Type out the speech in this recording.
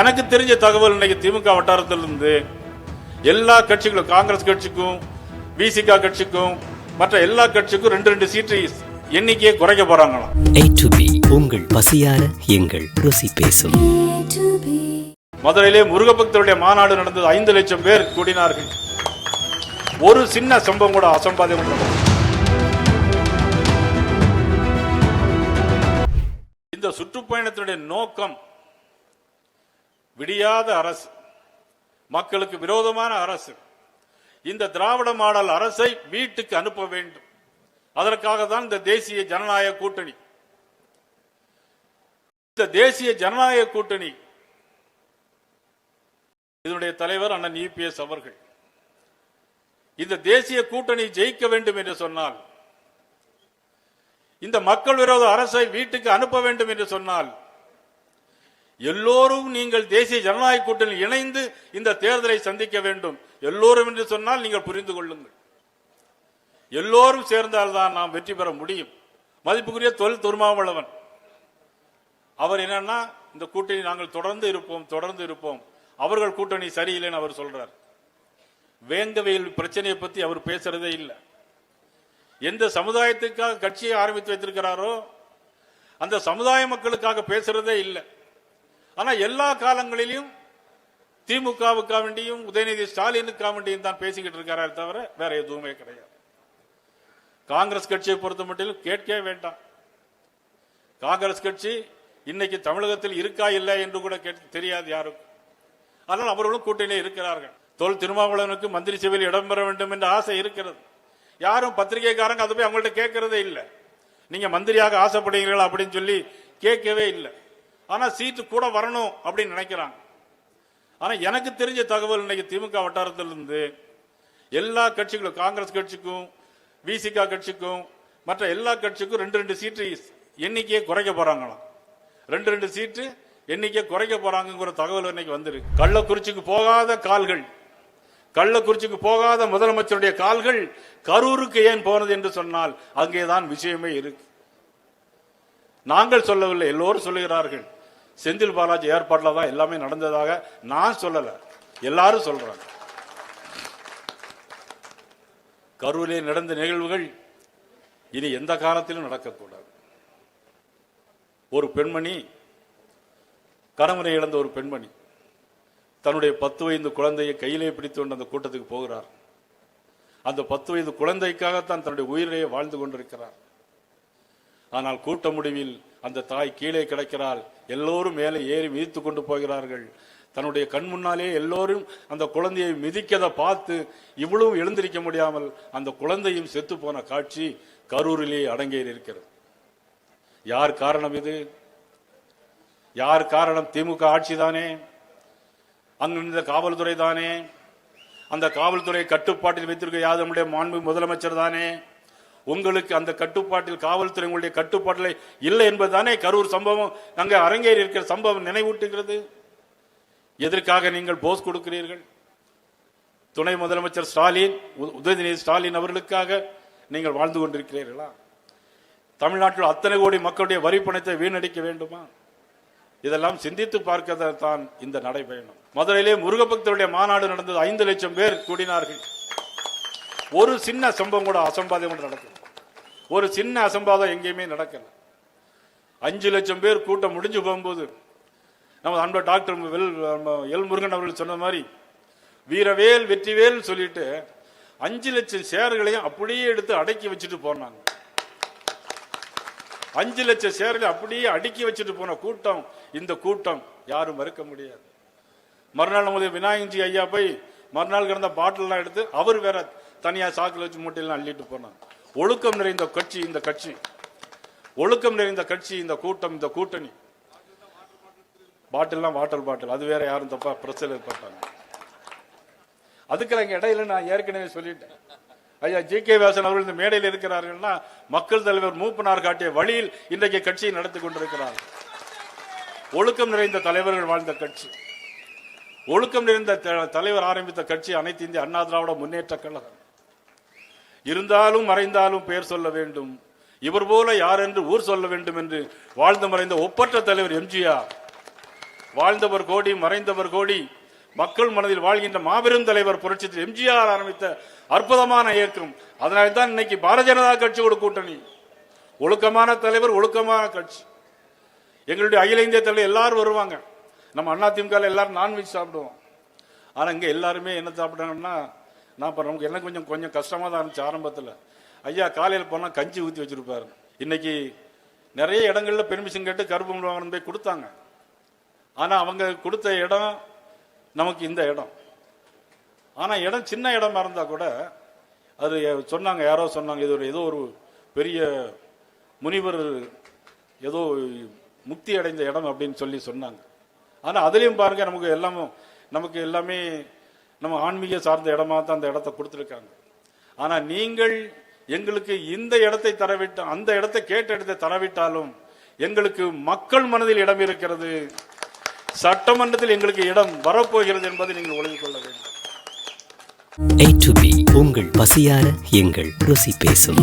எனக்கு தெரிஞ்ச தகவல் இன்னைக்கு திமுக வட்டாரத்திலிருந்து எல்லா கட்சிகளும் காங்கிரஸ் கட்சிக்கும் விசிகா கட்சிக்கும் மற்ற எல்லா கட்சிக்கும் ரெண்டு ரெண்டு சீட்டு எண்ணிக்கையை குறைக்க போறாங்களாம். உங்கள் பசியார எங்கள் ருசி பேசும். மதுரையிலே முருகபக்தருடைய மாநாடு நடந்தது. ஐந்து லட்சம் பேர் கூடினார்கள். ஒரு சின்ன சம்பவம் கூட அசம்பாதம். இந்த சுற்றுப்பயணத்தினுடைய நோக்கம் விடியாத அரசு. மக்களுக்கு விரோதமான அரசு. இந்த திராவிட மாடல் அரசை வீட்டுக்கு அனுப்ப வேண்டும். அதற்காக தான் இந்த தேசிய ஜனநாயக கூட்டணி. இந்த தேசிய ஜனநாயக கூட்டணி. இதனுடைய தலைவர் அண்ணன் இபிஎஸ் அவர்கள். இந்த தேசிய கூட்டணி ஜெயிக்க வேண்டும் என்று சொன்னால் இந்த மக்கள் விரோத அரசை வீட்டுக்கு அனுப்ப வேண்டும் என்று சொன்னால் எல்லோரும் நீங்கள் தேசிய ஜனநாயக கூட்டணி இணைந்து இந்த தேர்தலை சந்திக்க வேண்டும். எல்லோரும் என்று சொன்னால் நீங்கள் புரிந்து கொள்ளுங்கள். எல்லோரும் சேர்ந்தால்தான் நாம் வெற்றி பெற முடியும். மதிப்புக்குரிய தொல் திருமாவளவன். அவர் என்னன்னா இந்த கூட்டணி நாங்கள் தொடர்ந்து இருப்போம் தொடர்ந்து இருப்போம். அவர்கள் கூட்டணி சரியில்லைன்னு அவர் சொல்றார். வேங்கவையில் பிரச்சனையை பத்தி அவர் பேசுறதே இல்லை. எந்த சமுதாயத்துக்காக கட்சியை ஆரம்பித்து வைத்திருக்கிறாரோ அந்த சமுதாய மக்களுக்காக பேசுறதே இல்லை. ஆனா எல்லா காலங்களிலும் திமுகவுக்கா வேண்டியும் உதயநிதி ஸ்டாலினுக்கா வேண்டியும் தான் பேசிக்கிட்டு இருக்காரே தவிர வேற எதுவுமே கிடையாது. காங்கிரஸ் கட்சியை பொறுத்த மட்டும் கேட்கவே வேண்டாம். காங்கிரஸ் கட்சி இன்னைக்கு தமிழகத்தில் இருக்கா இல்லை என்று கூட கேட்க தெரியாது யாருக்கும். ஆனால் அவர்களும் கூட்டணியில் இருக்கிறார்கள். தொல் திருமாவளவனுக்கு மந்திரி சபையில் இடம்பெற வேண்டும் என்ற ஆசை இருக்கிறது. யாரும் பத்திரிகைக்காரங்க அதை போய் அவங்கள்ட்ட கேட்கறதே இல்லை. நீங்க மந்திரியாக ஆசைப்படுகிறீர்களா அப்படின்னு சொல்லி கேட்கவே இல்லை. ஆனா சீட்டு கூட வரணும் அப்படின்னு நினைக்கிறாங்க. ஆனா எனக்கு தெரிஞ்ச தகவல் இன்னைக்கு திமுக வட்டாரத்திலிருந்து எல்லா கட்சிகளும் காங்கிரஸ் கட்சிக்கும் விசிகா கட்சிக்கும் மற்ற எல்லா கட்சிக்கும் ரெண்டு ரெண்டு சீட்டு எண்ணிக்கையை குறைக்க போறாங்களாம். ரெண்டு ரெண்டு சீட்டு எண்ணிக்கை குறைக்க போறாங்கிற தகவல் இன்னைக்கு வந்திருக்கு. கள்ளக்குறிச்சிக்கு போகாத கால்கள். கள்ளக்குறிச்சிக்கு போகாத முதலமைச்சருடைய கால்கள் கரூருக்கு ஏன் போனது என்று சொன்னால் அங்கேதான் விஷயமே இருக்கு. நாங்கள் சொல்லவில்லை எல்லோரும் சொல்லுகிறார்கள். செந்தில் பாலாஜி ஏற்பாட்டில் தான் எல்லாமே நடந்ததாக நான் சொல்லலை. எல்லாரும் சொல்கிறாங்க கரூரிலே நடந்த நிகழ்வுகள் இனி எந்த காலத்திலும் நடக்கக்கூடாது. ஒரு பெண்மணி கணவனை இழந்த ஒரு பெண்மணி தன்னுடைய பத்து வயது குழந்தையை கையிலே பிடித்து கொண்டு அந்த கூட்டத்துக்கு போகிறார். அந்த பத்து வயது குழந்தைக்காகத்தான் தன்னுடைய உயிரையே வாழ்ந்து கொண்டிருக்கிறார். ஆனால் கூட்ட முடிவில் அந்த தாய் கீழே கிடக்கிறாள். எல்லோரும் மேலே ஏறி மிதித்து கொண்டு போகிறார்கள். தன்னுடைய கண் முன்னாலே எல்லோரும் அந்த குழந்தையை மிதிக்கதை பார்த்து இவ்வளவும் எழுந்திருக்க முடியாமல் அந்த குழந்தையும் செத்து போன காட்சி கரூரிலே அடங்கேறி இருக்கிறது. யார் காரணம் இது? யார் காரணம்? திமுக ஆட்சி தானே? அங்கிருந்த காவல்துறை தானே? அந்த காவல்துறை கட்டுப்பாட்டில் வைத்திருக்க யார் நம்முடைய மாண்பு முதலமைச்சர் தானே? உங்களுக்கு அந்த கட்டுப்பாட்டில் காவல்துறை உங்களுடைய கட்டுப்பாட்டில் இல்லை என்பதுதானே கரூர் சம்பவம்? அங்கே அரங்கேறி இருக்கிற சம்பவம் நினைவூட்டுகிறது. எதற்காக நீங்கள் போஸ் கொடுக்கிறீர்கள்? துணை முதலமைச்சர் ஸ்டாலின் உதயநிதி ஸ்டாலின் அவர்களுக்காக நீங்கள் வாழ்ந்து கொண்டிருக்கிறீர்களா? தமிழ்நாட்டில் அத்தனை கோடி மக்களுடைய வரி பணத்தை வீணடிக்க வேண்டுமா? இதெல்லாம் சிந்தித்து பார்க்க தான் இந்த நடைபயணம். மதுரையிலே முருகபக்தருடைய மாநாடு நடந்தது ஐந்து லட்சம் பேர் கூடினார்கள். ஒரு சின்ன சம்பவம் கூட அசம்பாதம் கூட நடக்கல. ஒரு சின்ன அசம்பாதம் எங்கேயுமே நடக்கல. அஞ்சு லட்சம் பேர் கூட்டம் முடிஞ்சு போகும்போது நம்ம அன்ப டாக்டர் வெல் நம்ம எல் முருகன் அவர்கள் சொன்ன மாதிரி வீரவேல் வெற்றிவேல் சொல்லிட்டு அஞ்சு லட்சம் ஷேர்களையும் அப்படியே எடுத்து அடக்கி வச்சுட்டு போனாங்க. அஞ்சு லட்சம் ஷேர்களை அப்படியே அடுக்கி வச்சுட்டு போன கூட்டம் இந்த கூட்டம் யாரும் மறுக்க முடியாது. மறுநாள் நமது விநாயகஞ்சி ஐயா போய் மறுநாள் கிடந்த பாட்டில்லாம் எடுத்து அவர் வேற தனியாக சாக்கில் வச்சு மூட்டையெல்லாம் அள்ளிட்டு போனாங்க. ஒழுக்கம் நிறைந்த கட்சி இந்த கட்சி. ஒழுக்கம் நிறைந்த கட்சி இந்த கூட்டம் இந்த கூட்டணி. பாட்டில்லாம் வாட்டர் பாட்டில். அது வேற யாரும் தப்பா பிரச்சனை ஏற்பட்டாங்க அதுக்கு இடையில நான் ஏற்கனவே சொல்லிட்டேன். ஐயா ஜி. கே. வாசன் அவர்கள் இந்த மேடையில் இருக்கிறார்கள்னா மக்கள் தலைவர் மூப்பனார் காட்டிய வழியில் இன்றைக்கு கட்சியை நடத்தி கொண்டிருக்கிறார். ஒழுக்கம் நிறைந்த தலைவர்கள் வாழ்ந்த கட்சி. ஒழுக்கம் நிறைந்த த- தலைவர் ஆரம்பித்த கட்சி அனைத்து இந்திய அண்ணா திராவிட முன்னேற்ற கழகம். இருந்தாலும் மறைந்தாலும் பெயர் சொல்ல வேண்டும். இவர் போல யார் என்று ஊர் சொல்ல வேண்டும் என்று வாழ்ந்து மறைந்த ஒப்பற்ற தலைவர் எம்ஜிஆர். வாழ்ந்தவர் கோடி மறைந்தவர் கோடி மக்கள் மனதில் வாழ்கின்ற மாபெரும் தலைவர் புரட்சி எம்ஜிஆர் ஆரம்பித்த அற்புதமான இயக்கம். அதனால தான் இன்னைக்கு பாரதிய ஜனதா கட்சியோட கூட்டணி. ஒழுக்கமான தலைவர் ஒழுக்கமான கட்சி. எங்களுடைய அகில இந்திய தலைவர் எல்லாரும் வருவாங்க. நம்ம அதிமுக எல்லாரும் நான்வெஜ் சாப்பிடுவோம். ஆனால் இங்கே எல்லாருமே என்ன சாப்பிட்டாங்கன்னா நான் இப்போ நமக்கு என்ன கொஞ்சம் கொஞ்சம் கஷ்டமாக தான் இருந்துச்சு ஆரம்பத்தில். ஐயா காலையில் போனால் கஞ்சி ஊற்றி வச்சுருப்பாரு. இன்னைக்கு நிறைய இடங்களில் பெர்மிஷன் கேட்டு கருப்பு வாங்கணும் போய் கொடுத்தாங்க. ஆனால் அவங்க கொடுத்த இடம் நமக்கு இந்த இடம். ஆனால் இடம் சின்ன இடமா இருந்தால் கூட அது சொன்னாங்க யாரோ சொன்னாங்க இது ஒரு ஏதோ ஒரு பெரிய முனிவர் ஏதோ முக்தி அடைந்த இடம் அப்படின்னு சொல்லி சொன்னாங்க. ஆனால் அதுலேயும் பாருங்கள் நமக்கு எல்லாமே நமக்கு எல்லாமே நம்ம ஆன்மீக சார்ந்த இடமா தான் அந்த இடத்தை கொடுத்துருக்காங்க. ஆனா நீங்கள் எங்களுக்கு இந்த இடத்தை தரவிட்ட அந்த இடத்தை கேட்ட இடத்தை தரவிட்டாலும் எங்களுக்கு மக்கள் மனதில் இடம் இருக்கிறது. சட்டமன்றத்தில் எங்களுக்கு இடம் வரப்போகிறது என்பதை நீங்கள் உணர்ந்து கொள்ள வேண்டும். A to B உங்கள் பசியார எங்கள் ருசி பேசும்.